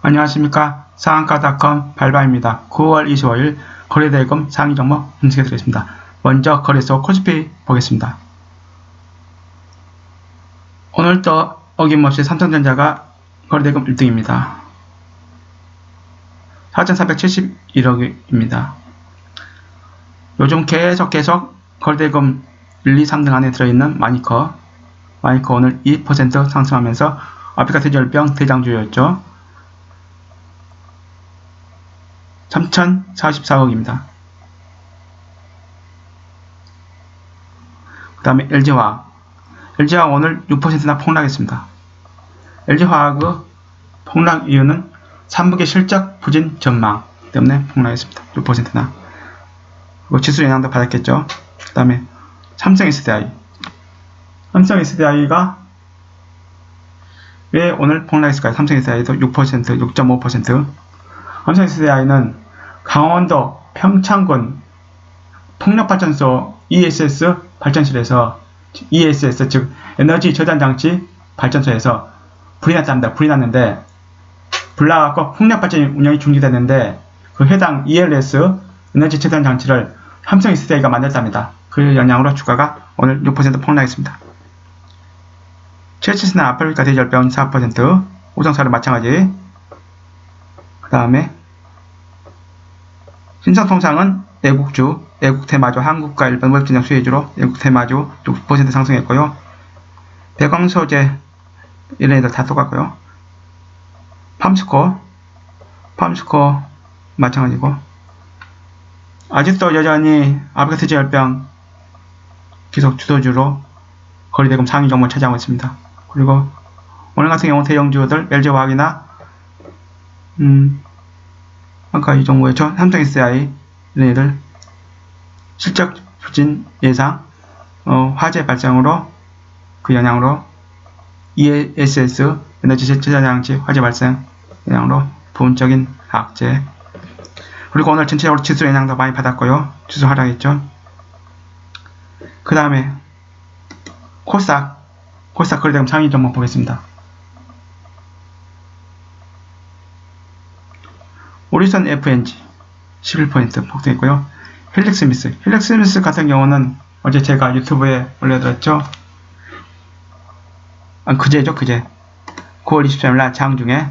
안녕하십니까 상한가닷컴 발바입니다. 9월 25일 거래대금 상위 종목 분석해 드리겠습니다. 먼저 거래소 코스피 보겠습니다. 오늘도 어김없이 삼성전자가 거래대금 1등입니다. 4,471억입니다. 요즘 계속 계속 거래대금 1, 2, 3등 안에 들어있는 마니커 마니커 오늘 2% 상승하면서 아프리카 돼지열병 대장주였죠. 3,044억입니다. 그 다음에 LG화학. LG화학 오늘 6%나 폭락했습니다. LG화학의 폭락 이유는 3분기 실적 부진 전망 때문에 폭락했습니다. 6%나. 그리고 지수 영향도 받았겠죠. 그 다음에 삼성 SDI. 삼성 SDI가 왜 오늘 폭락했을까요? 삼성 SDI도 6%, 6.5%. 삼성 SDI는 강원도 평창군 풍력발전소 ESS 발전실에서 ESS 즉 에너지 저장 장치 발전소에서 불이 났답니다. 불이 났는데 불 나갖고 풍력발전 운영이 중지됐는데 그 해당 ELS 에너지 저장 장치를 삼성 SDI가 만들었답니다. 그 영향으로 주가가 오늘 6% 폭락했습니다. 최치스나 아프리카 대절병 4%, 우성사를 마찬가지. 그 다음에 신성통상은 내국주, 내국 테마주, 한국과 일본 무역진영 수혜주로 내국 테마주 6% 상승했고요. 대광 소재 이런 애들 다 똑같고요. 팜스코, 팜스코 마찬가지고 아직도 여전히 아프리카 대절병 계속 주도주로 거래대금 상위 종목을 차지하고 있습니다. 그리고 오늘 같은 경우 대형주들 LG화학이나 음 아까 이 정도였죠. 삼성 SDI 이런 애들 실적 부진 예상 어, 화재 발생으로 그 영향으로 ESS 에너지 제자장치 화재 발생 영향으로 부분적인 악재 그리고 오늘 전체적으로 지수 영향도 많이 받았고요. 지수 하락했죠. 그 다음에 코스닥 코스닥 거래대금 상위 종목 보겠습니다. 오리선 FNG 11% 폭등했고요. 힐렉스미스 힐렉스미스 같은 경우는 어제 제가 유튜브에 올려드렸죠. 아, 그제죠 그제 9월 23일 장중에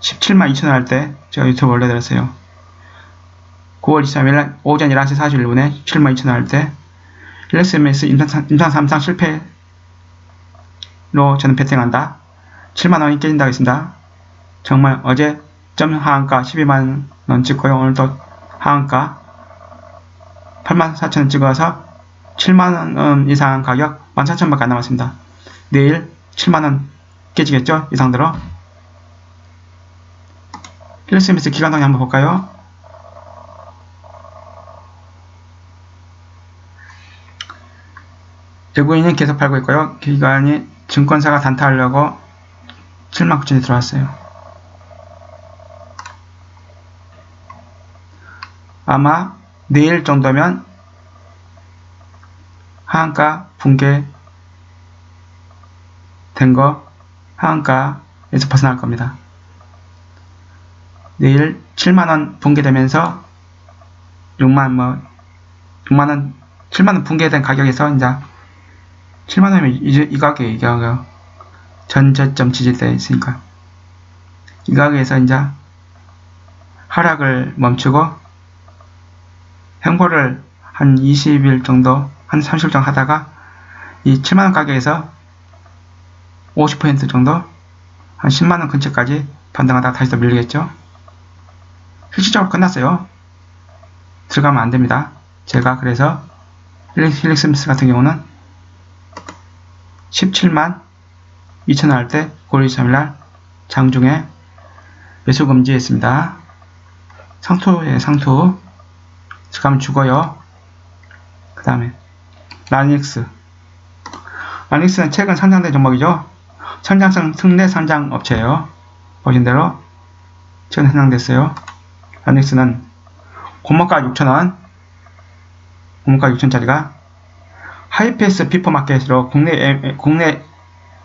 17만 2천원 할 때 제가 유튜브 올려드렸어요. 9월 23일 오전 11시 41분에 7만 2천원 할때 힐렉스미스 임상, 임상 3상 실패로 저는 배팅한다. 7만원이 깨진다고 했습니다. 정말 어제 점 하한가 12만원 찍고요. 오늘도 하한가 84,000원 찍어서 7만원 이상 가격 14,000원밖에 안 남았습니다. 내일 7만원 깨지겠죠? 이 상대로. 힐스미스 기간동이 한번 볼까요? 외국인이 계속 팔고 있고요. 기관이 증권사가 단타하려고 7만 9천이 들어왔어요. 아마 내일 정도면 하한가 붕괴 된거 하한가에서 벗어날 겁니다. 내일 7만원 붕괴되면서 6만 뭐 6만원 7만원 붕괴된 가격에서 이제 7만원이면 이제 이 가격에 이 가격 전저점 지지대에 있으니까 이 가격에서 이제 하락을 멈추고 행보를 한 20일 정도, 한 30일 정도 하다가 이 7만원 가격에서 50% 정도, 한 10만원 근처까지 반등하다가 다시 또 밀리겠죠. 실질적으로 끝났어요. 들어가면 안 됩니다. 제가 그래서 힐릭스미스 같은 경우는 17만 2천원 할 때 9월 23일날 장중에 매수 금지했습니다. 상투에 상투 가면 죽어요. 그 다음에 라닉스 라닉스는 최근 상장된 종목이죠. 선장성 특례 상장 업체예요. 보신 대로 최근 상장됐어요. 라닉스는 고모가 6,000원 고모가 6,000짜리가 하이패스 피퍼마켓으로 국내, 국내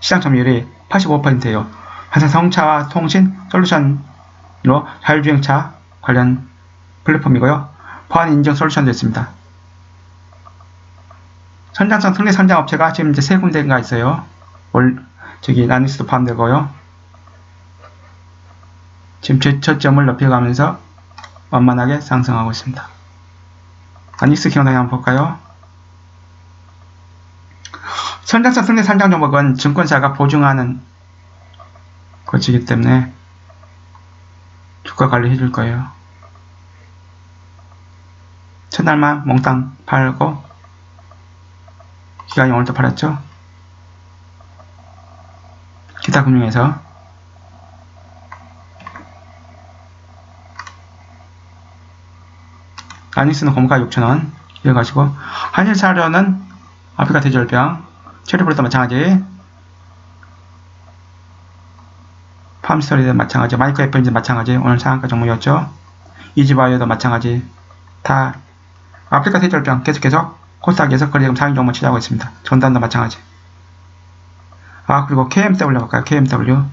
시장 점유율이 85%예요. 한상 성차와 통신 솔루션 자율주행차 관련 플랫폼이고요. 보안 인증 솔루션도 있습니다. 선장성 특례 선장 업체가 지금 이제 세 군데가 있어요. 올, 저기 나닉스도 포함되고요. 지금 제초점을 높여가면서 완만하게 상승하고 있습니다. 나닉스 기업당에 한번 볼까요? 선장성 특례 선장 종목은 증권사가 보증하는 것이기 때문에 주가 관리해 줄 거예요. 첫날만 몽땅 팔고 기간이 오늘도 팔았죠. 기타 금융에서. 아닉스는 고무가 6,000원. 이래가지고 한일사료는 아프리카 대절병. 체리브로도 마찬가지. 팜스토리도 마찬가지. 마이크 애플인지 마찬가지. 오늘 상한가 종목이었죠? 이지바이오도 마찬가지. 다 아프리카 대절병 계속해서 코스닥에서 거래금 상위 종목 취하고 있습니다. 전단도 마찬가지. 아 그리고 KMW 볼까요? KMW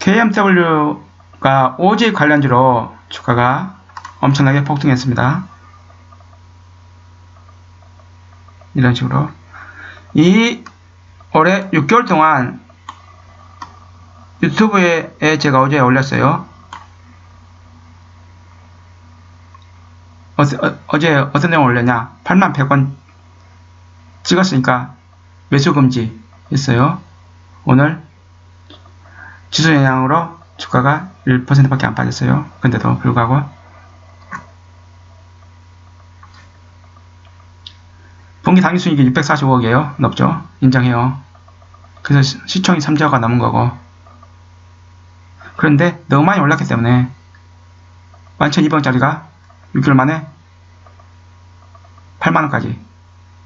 KMW가 OG 관련주로 주가가 엄청나게 폭등했습니다. 이런 식으로. 이 올해 6개월 동안 유튜브에 제가 어제 올렸어요. 어, 제 어떤 내용 올렸냐? 8만 100원 찍었으니까 매수 금지 했어요. 오늘 지수 영향으로 주가가 1%밖에 안 빠졌어요. 근데도 불구하고 분기 당기순이익이 645억이에요. 높죠? 인정해요. 그래서 시총이 3조가 넘은 거고 그런데 너무 많이 올랐기 때문에 11,200원짜리가 6개월 만에 8만원까지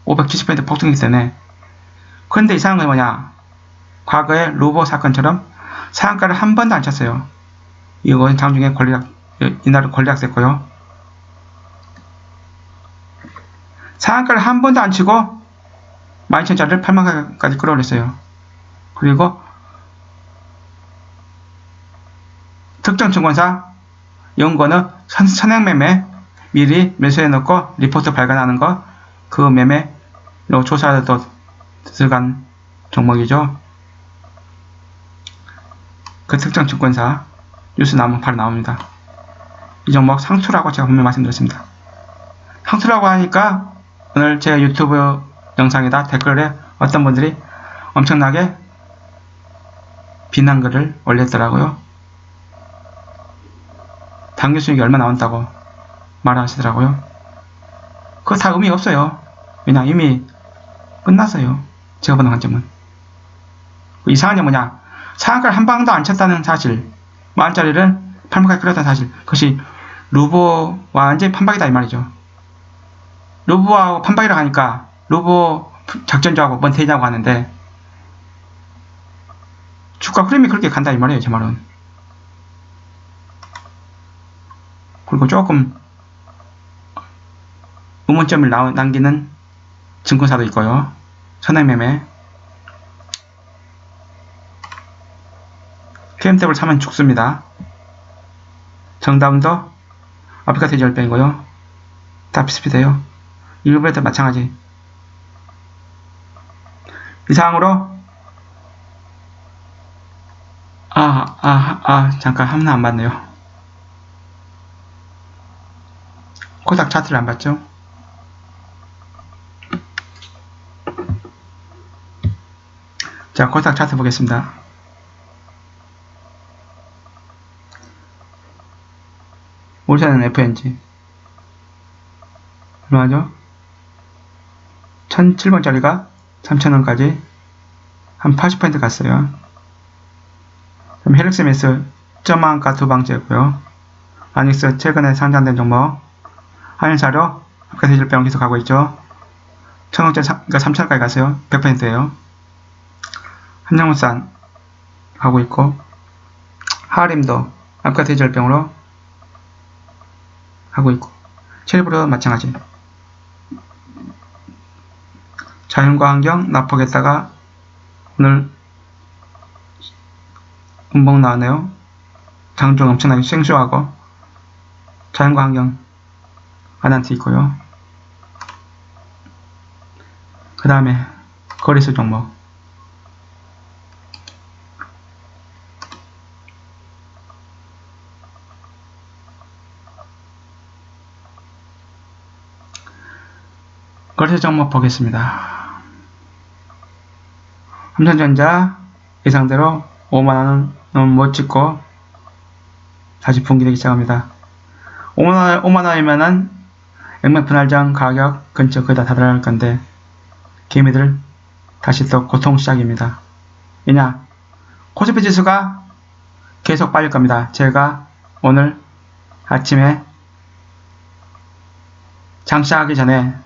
570% 폭등이기 때문에 그런데 이상한 건 뭐냐 과거에 루보 사건처럼 상한가를 한 번도 안 쳤어요. 이건 장중에 권리락, 이날은 권리락됐고요. 상한가를 한 번도 안 치고 12,000짜리를 8만가까지 끌어올렸어요. 그리고 특정 증권사 연구는 선행매매 미리 매수해 놓고 리포트 발간하는 거그 매매로 조사도 들어간 종목이죠. 그 특정 증권사 뉴스 나오면 바로 나옵니다. 이 종목 상투라고 제가 분명히 말씀드렸습니다. 상투라고 하니까 오늘 제 유튜브 영상에다 댓글에 어떤 분들이 엄청나게 비난 글을 올렸더라고요. 당겨 수익이 얼마 나온다고 말하시더라고요. 그거 다 의미 없어요. 왜냐 이미 끝났어요. 제가 보는 관점은. 이상한 게 뭐냐 상한가를 한 방도 안 쳤다는 사실, 만짜리를 8만까지 끌었다는 사실, 그것이 루보 완전히 판박이다 이 말이죠. 루보하고 판박이라 하니까 루보 작전자하고 뭔 되냐고 하는데 주가 흐름이 그렇게 간다 이 말이에요 제 말은. 그리고 조금 의문점을 남기는 증권사도 있고요. 선행매매 KM탭을 사면 죽습니다. 정답도 아프리카 돼지 열병이고요. 다 비슷비슷해요. 일부에도 마찬가지. 이상으로 아, 아, 아, 잠깐 하나 안 봤네요. 코닥 차트를 안 봤죠? 자, 코닥 차트 보겠습니다. 올사는 FNG 얼마죠? 1007번짜리가 3000원까지 한 80% 갔어요. 그럼 헬릭스메스 점한가 두 방째고요. 아닉스 최근에 상장된 종목 한일사료 아까 세질병 계속 가고 있죠. 천원째 그러니까 3천원까지 갔어요. 100%예요. 한영물산 가고 있고 하림도 아까 세질병으로 하고 있고 체리브로 마찬가지 자연과 환경 납폭했다가 오늘 분봉 나왔네요. 장중 엄청나게 생소하고 자연과 환경 아난트 있고요. 그 다음에 거리수 종목 거리수 종목 보겠습니다. 삼성전자 예상대로 5만원은 못 찍고 다시 분기되기 시작합니다. 5만원, 5만원이면은 액면 분할장 가격 근처 거의 다 다다를 건데 개미들 다시 또 고통 시작입니다. 왜냐? 코스피 지수가 계속 빠질 겁니다. 제가 오늘 아침에 장시하기 전에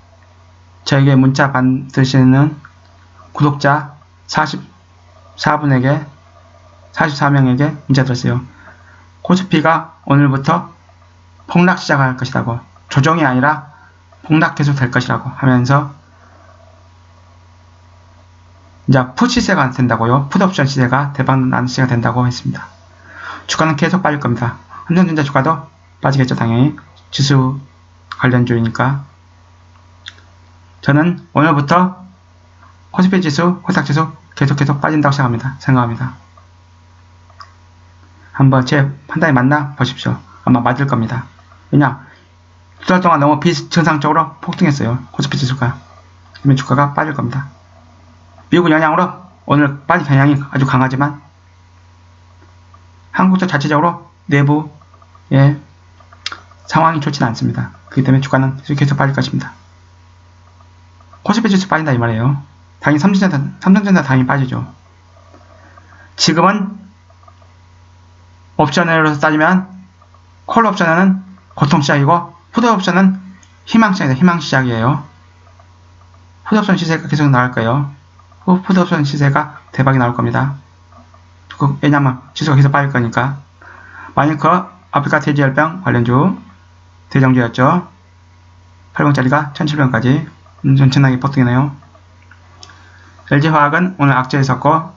저에게 문자 받으시는 구독자 44분에게 44명에게 문자 드렸어요. 코스피가 오늘부터 폭락 시작할 것이라고 조정이 아니라 폭락 계속 될 것이라고 하면서 이제 풋 시세가 된다고요. 풋옵션 시세가 대박 나는 시세가 된다고 했습니다. 주가는 계속 빠질 겁니다. 삼성전자 주가도 빠지겠죠 당연히 지수 관련주이니까 저는 오늘부터 코스피 지수, 코스닥 지수 계속 계속 빠진다고 생각합니다. 생각합니다. 한번 제 판단이 맞나 보십시오. 아마 맞을 겁니다. 왜냐? 두달 동안 너무 비정상적으로 폭등했어요. 코스피 지수가. 그러면 주가가 빠질 겁니다. 미국 영향으로 오늘 빠진 경향이 아주 강하지만 한국도 자체적으로 내부의 상황이 좋지는 않습니다. 그렇기 때문에 주가는 계속 빠질 것입니다. 코스피 지수 빠진다 이 말이에요. 당연히 삼성전자, 삼성전자 당연히 빠지죠. 지금은 옵션으로 따지면 콜 옵션은 고통 시작이고 푸드 옵션은 희망 시작이다. 희망 시작이에요. 푸드 옵션 시세가 계속 나올 거예요. 푸드 옵션 시세가 대박이 나올 겁니다. 그, 왜냐면 지수가 계속 빠질 거니까. 그 아프리카 돼지열병 관련주 대정주였죠. 8번짜리가 1700원까지 엄청나게 폭등이네요. LG화학은 오늘 악재에 섰고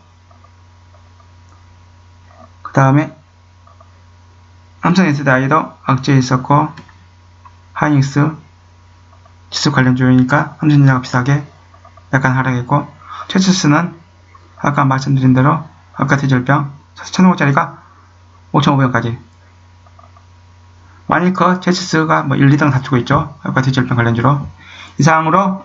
그 다음에 삼성 SDI도 악재에 있었고 하이닉스 지수 관련주이니까 삼성전자가 비싸게 약간 하락했고 체스스는 아까 말씀드린 대로 아까 대절병 1,500원짜리가 5,500원까지. 만일 그 체스스가 뭐 1, 2등 다투고 있죠. 아까 대절병 관련주로 이상으로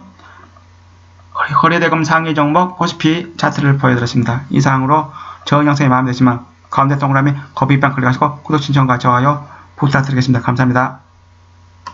거래대금 상위 종목 코스피 차트를 보여드렸습니다. 이상으로 저 영상이 마음에 드시면 가운데 동그라미 거비빵 클릭하시고 구독 신청과 좋아요 부탁드리겠습니다. 감사합니다.